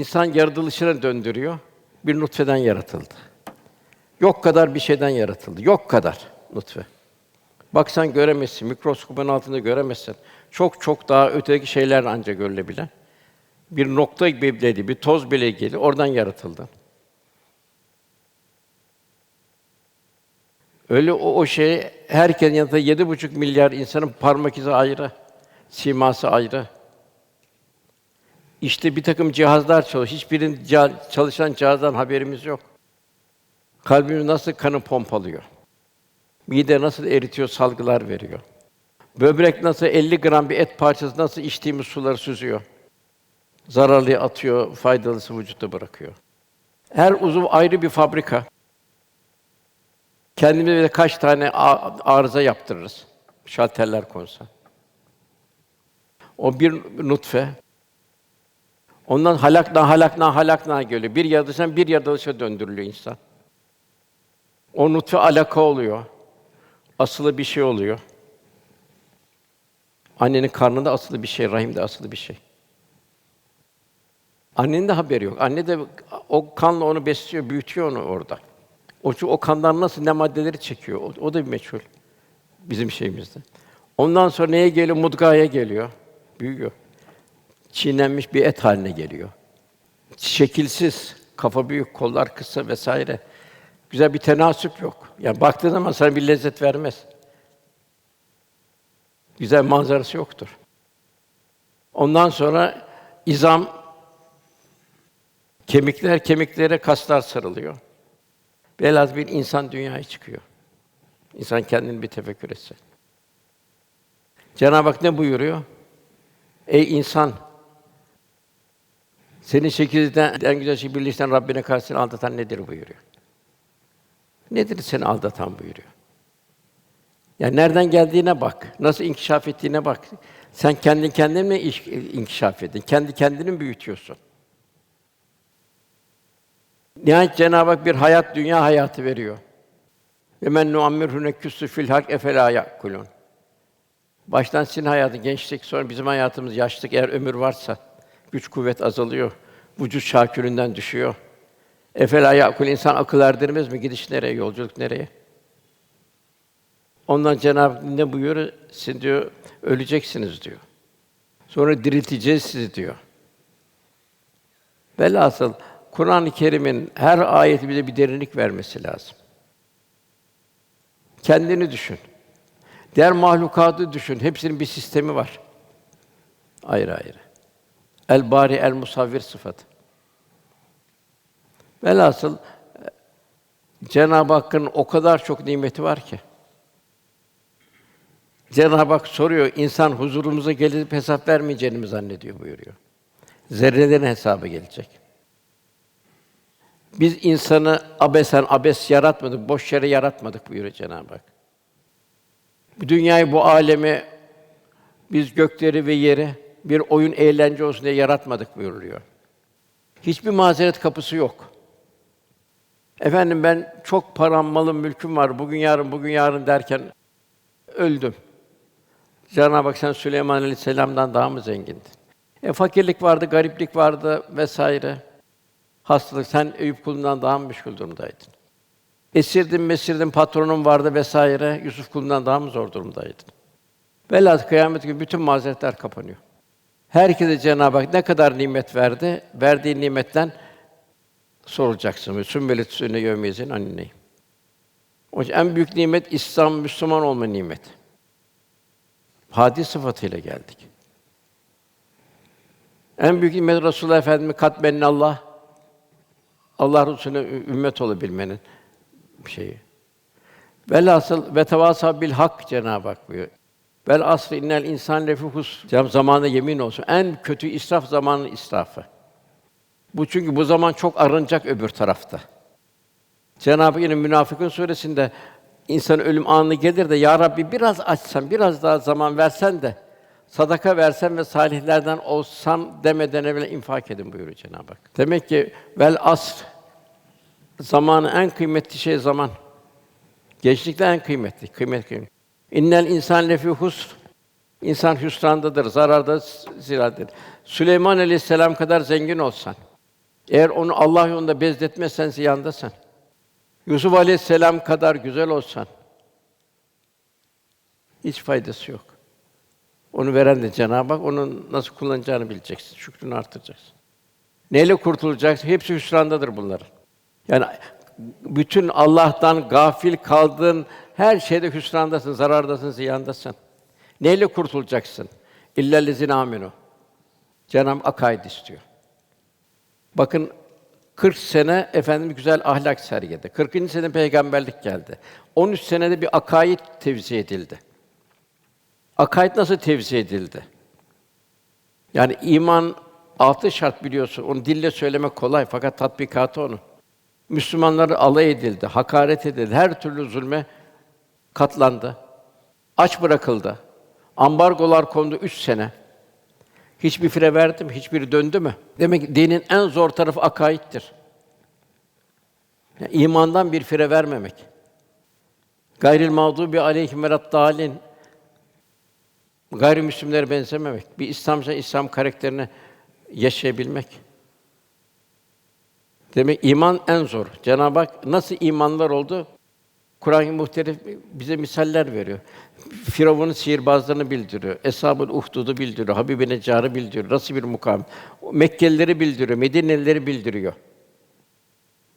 İnsan yaratılışına döndürüyor. Bir nutfeden yaratıldı. Yok kadar bir şeyden yaratıldı. Yok kadar nutfe. Baksan göremezsin, mikroskopun altında göremezsin. Çok çok daha öteki şeyler ancak görülebilen. Bir nokta gibi dedi, bir toz bile geli, oradan yaratıldı. Öyle o, o şey herkesin yanında yedi buçuk milyar insanın parmak izi ayrı, siması ayrı. İşte bir takım cihazlar çalışıyor. Hiçbirinin ca- çalışan cihazdan haberimiz yok. Kalbimiz nasıl kanı pompalıyor? Mide nasıl eritiyor, salgılar veriyor? Böbrek nasıl 50 gram bir et parçası nasıl içtiğimiz suları süzüyor? Zararlıyı atıyor, faydalısı vücutta bırakıyor. Her uzuv ayrı bir fabrika. Kendimize kaç tane arıza yaptırırız. Şalterler konsa. O bir nutfe. Ondan halakna halakna halakna geliyor. Bir yaratılıştan bir yaratılışa döndürülüyor insan. O nutfe alaka oluyor. Asılı bir şey oluyor. Annenin karnında asılı bir şey, rahimde asılı bir şey. Annenin de haberi yok. Anne de o kanla onu besliyor, büyütüyor onu orada. O çünkü o kandan nasıl ne maddeleri çekiyor, o, o da bir meçhul bizim şeyimizde. Ondan sonra neye geliyor? Mudgaya geliyor. Büyüyor. Çiğnenmiş bir et haline geliyor. Şekilsiz, kafa büyük, kollar kısa vesaire. Güzel bir tenasüp yok. Yani baktığın zaman sana bir lezzet vermez. Güzel manzarası yoktur. Ondan sonra izam, kemikler kemiklere, kaslar sarılıyor. Velhâsıl bir insan dünyaya çıkıyor. İnsan kendini bir tefekkür etse. Cenab-ı Hak ne buyuruyor? Ey insan! Seni şekilden en güzel şey birleştiren Rabbine karşısına aldatan nedir buyuruyor. Nedir seni aldatan buyuruyor. Yani nereden geldiğine bak, nasıl inkişaf ettiğine bak. Sen kendi kendine mi iş- inkişaf ettin? Kendi kendini mi büyütüyorsun? Nihayet Cenab-ı Hak bir hayat, dünya hayatı veriyor. Ve men nuammirhu neküssü fil hak efela yakulun. Baştan sizin hayatı gençlik, sonra bizim hayatımız yaşlık eğer ömür varsa güç kuvvet azalıyor. Vücut şakülünden düşüyor. Efela yakul insan akıl erdirmez mi? Gidiş nereye, yolculuk nereye? Ondan Cenab-ı Hak ne buyuruyor? Siz diyor öleceksiniz diyor. Sonra dirilteceğiz sizi diyor. Velhasıl Kur'an-ı Kerim'in her ayeti bize bir derinlik vermesi lazım. Kendini düşün. Diğer mahlukatı düşün. Hepsinin bir sistemi var. Ayrı ayrı. El bari el musavvir sıfatı. Velhasıl Cenab-ı Hakk'ın o kadar çok nimeti var ki. Cenab-ı Hak soruyor, insan huzurumuza gelip hesap vermeyeceğini mi zannediyor buyuruyor. Zerrelerin hesabı gelecek. Biz insanı abesen abes yaratmadık, boş yere yaratmadık buyuruyor Cenab-ı Hak. Bu dünyayı, bu alemi biz gökleri ve yeri bir oyun eğlence olsun diye yaratmadık buyuruluyor. Hiçbir mazeret kapısı yok. Efendim ben çok param, malım, mülküm var. Bugün yarın, bugün yarın derken öldüm. Cenab-ı Hak sen Süleyman Aleyhisselam'dan daha mı zengindin? E fakirlik vardı, gariplik vardı vesaire. Hastalık sen Eyüp kulundan daha mı meşgul durumdaydın? Esirdin, mesirdin, patronun vardı vesaire. Yusuf kulundan daha mı zor durumdaydın? Velhâsıl kıyamet günü bütün mazeretler kapanıyor. Herkese Cenab-ı Hak ne kadar nimet verdi, verdiği nimetten sorulacaksın. Sümbeli tüsüne yevmiyezin anneyim. O en büyük nimet İslam, Müslüman olma nimet. Hadi sıfatıyla geldik. En büyük nimet Resulullah Efendimiz katmenin Allah Allah Resulüne ümmet olabilmenin şeyi. Velhasıl ve tevasa bil hak Cenab-ı Hak buyuruyor. Vel asr innel insan lefi hus. Zamanı yemin olsun. En kötü israf zamanın israfı. Bu çünkü bu zaman çok aranacak öbür tarafta. Cenab-ı Hak yine Münafıkun suresinde insan ölüm anı gelir de ya Rabbi biraz açsan, biraz daha zaman versen de sadaka versen ve salihlerden olsam demeden evvel infak edin buyuruyor Cenab-ı Hak. Demek ki vel asr zamanın en kıymetli şey zaman. Gençlikte en kıymetli, kıymet kıymetli. İnnel insan lefi husr. İnsan hüsrandadır, zararda, ziradır. Süleyman Aleyhisselam kadar zengin olsan, Eğer onu Allah yolunda bezletmezsen ziyandasın. Yusuf Aleyhisselam kadar güzel olsan hiç faydası yok. Onu veren de Cenab-ı Hak, onun nasıl kullanacağını bileceksin, şükrünü artıracaksın. Neyle kurtulacaksın? Hepsi hüsrandadır bunların. Yani bütün Allah'tan gafil kaldığın her şeyde hüsrandasın, zarardasın, ziyandasın. Neyle kurtulacaksın? İllellezine aminu. Cenab-ı akaid istiyor. Bakın 40 sene efendim güzel ahlak sergiledi. 40. sene peygamberlik geldi. 13 senede bir akaid tevzi edildi. Akaid nasıl tevzi edildi? Yani iman altı şart biliyorsun. Onu dille söylemek kolay fakat tatbikatı onu. Müslümanları alay edildi, hakaret edildi, her türlü zulme katlandı. Aç bırakıldı. Ambargolar kondu üç sene. Hiçbir fire verdi mi? Hiçbiri döndü mü? Demek ki dinin en zor tarafı akaittir. Yani imandan bir fire vermemek. Gayril mağdubi aleyhim veladdâlin. Gayrimüslimlere benzememek. Bir İslamca İslam karakterini yaşayabilmek. Demek iman en zor. Cenab-ı Hak nasıl imanlar oldu? Kur'an-ı Muhterem bize misaller veriyor. Firavun'un sihirbazlarını bildiriyor. Eshab-ül Uhdud'u bildiriyor. Habib-i Neccar'ı bildiriyor. Nasıl bir mukam? Mekkelileri bildiriyor. Medinelileri bildiriyor.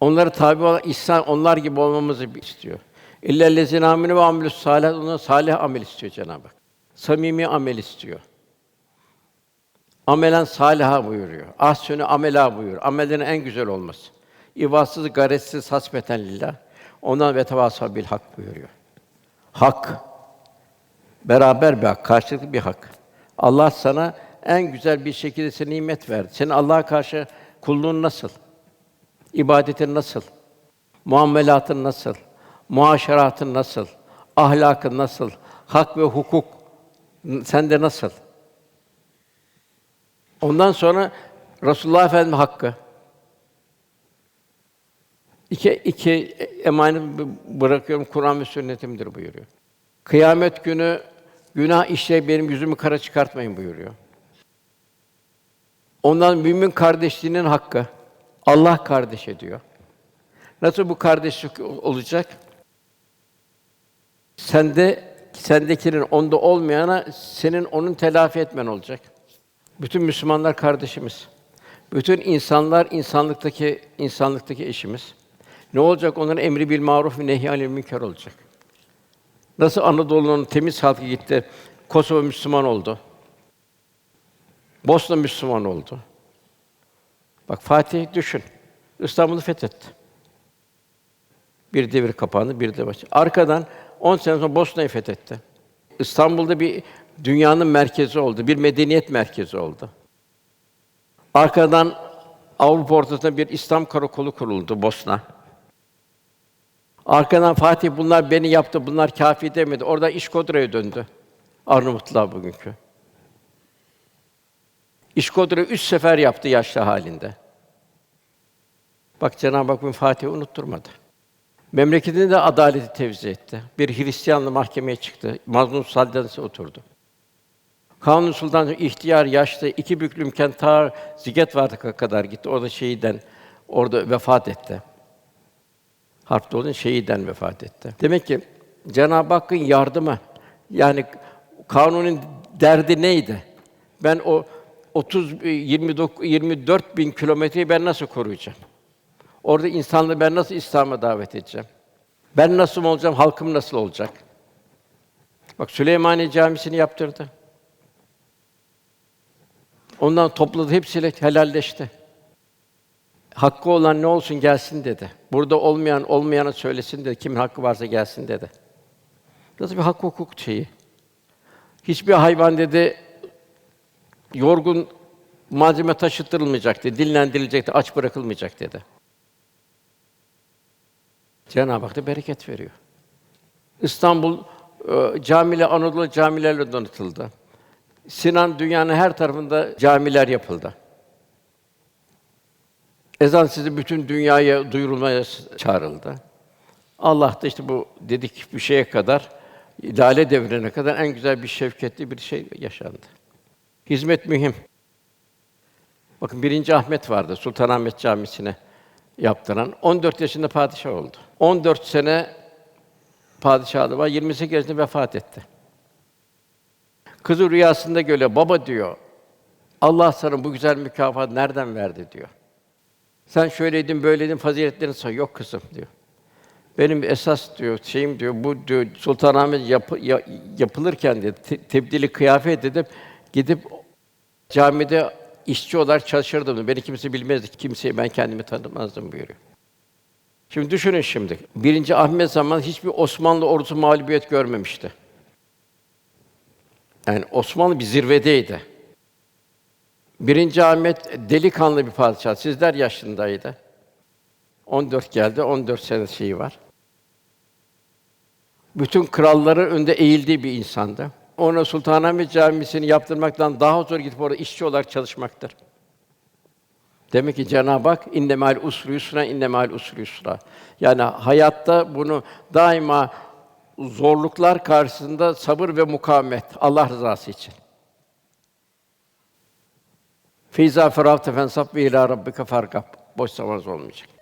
Onlara tabi olan ihsan onlar gibi olmamızı istiyor. İlla lezine aminu ve amilus salih ondan salih amel istiyor Cenab-ı Hak. Samimi amel istiyor. Amelen saliha buyuruyor. Ahsünü amela buyuruyor. Amellerin en güzel olması. İvatsız, garetsiz, hasbeten lillah. Ondan ve tevasa bil hak buyuruyor. Hak beraber bir hak, karşılıklı bir hak. Allah sana en güzel bir şekilde sana nimet verdi. Senin Allah'a karşı kulluğun nasıl? İbadetin nasıl? Muamelatın nasıl? Muaşeratın nasıl? Ahlakın nasıl? Hak ve hukuk sende nasıl? Ondan sonra Resulullah Efendimiz hakkı. İki, iki emanet bırakıyorum, Kur'an ve sünnetimdir buyuruyor. Kıyamet günü günah işleyip benim yüzümü kara çıkartmayın buyuruyor. Ondan mümin kardeşliğinin hakkı. Allah kardeş ediyor. Nasıl bu kardeşlik olacak? Sende sendekinin onda olmayana senin onun telafi etmen olacak. Bütün Müslümanlar kardeşimiz. Bütün insanlar insanlıktaki insanlıktaki eşimiz. Ne olacak? Onların emri bil maruf ve nehy anil münker olacak. Nasıl Anadolu'nun temiz halkı gitti, Kosova Müslüman oldu. Bosna Müslüman oldu. Bak Fatih düşün. İstanbul'u fethetti. Bir devir kapandı, bir de baş. Arkadan 10 sene sonra Bosna'yı fethetti. İstanbul'da bir dünyanın merkezi oldu, bir medeniyet merkezi oldu. Arkadan Avrupa ortasında bir İslam karakolu kuruldu Bosna. Arkadan Fatih bunlar beni yaptı, bunlar kafi demedi. Orada İşkodra'ya döndü. Arnavutluğa bugünkü. İşkodra üç sefer yaptı yaşlı halinde. Bak Cenab-ı Hak bu Fatih'i unutturmadı. Memleketinde de adaleti tevzi etti. Bir Hristiyanlı mahkemeye çıktı. Mazlum Saddet'e oturdu. Kanuni Sultan ihtiyar, yaşlı, iki büklümken ta Ziget Vardık'a kadar gitti. Orada şehiden orada vefat etti. Harpte olunca şehiden vefat etti. Demek ki Cenab-ı Hakk'ın yardımı yani kanunun derdi neydi? Ben o 30 29 24 bin kilometreyi ben nasıl koruyacağım? Orada insanları ben nasıl İslam'a davet edeceğim? Ben nasıl olacağım? Halkım nasıl olacak? Bak Süleymaniye Camisi'ni yaptırdı. Ondan topladı hepsiyle helalleşti. Hakkı olan ne olsun gelsin dedi. Burada olmayan olmayana söylesin dedi. Kimin hakkı varsa gelsin dedi. Nasıl bir hak hukuk şeyi? Hiçbir hayvan dedi yorgun malzeme taşıtılmayacak dedi, dinlendirilecek dedi, aç bırakılmayacak dedi. Cenab-ı Hak da bereket veriyor. İstanbul e, camiler Anadolu camilerle donatıldı. Sinan dünyanın her tarafında camiler yapıldı. Ezan sizi bütün dünyaya duyurulmaya çağrıldı. Allah da işte bu dedik bir şeye kadar Lale devrine kadar en güzel bir şefketli bir şey yaşandı. Hizmet mühim. Bakın birinci Ahmet vardı Sultanahmet Camisi'ne yaptıran. 14 yaşında padişah oldu. 14 sene padişahlığı var. 28 yaşında vefat etti. Kızı rüyasında görüyor. Baba diyor. Allah sana bu güzel mükafatı nereden verdi diyor. Sen şöyleydin, böyleydin, faziletlerini say. Yok kızım diyor. Benim esas diyor şeyim diyor bu diyor Sultanahmet yapı, ya- yapılırken diyor te- tebdili kıyafet edip gidip camide işçi olarak çalışırdım. Beni kimse bilmezdi. Kimseyi ben kendimi tanımazdım buyuruyor. Şimdi düşünün şimdi. Birinci Ahmet zaman hiçbir Osmanlı ordusu mağlubiyet görmemişti. Yani Osmanlı bir zirvedeydi. Birinci Ahmet delikanlı bir padişah. Sizler yaşındaydı. 14 geldi, 14 sene şeyi var. Bütün kralların önünde eğildiği bir insandı. Ona Sultanahmet Camisi'ni yaptırmaktan daha zor gidip orada işçi olarak çalışmaktır. Demek ki Cenab-ı Hak inne mal usri yusra inne mal usri yusra. Yani hayatta bunu daima zorluklar karşısında sabır ve mukavemet Allah rızası için. Feyza ferahte fensab ve ila rabbike farkab. Boş zamanınız olmayacak.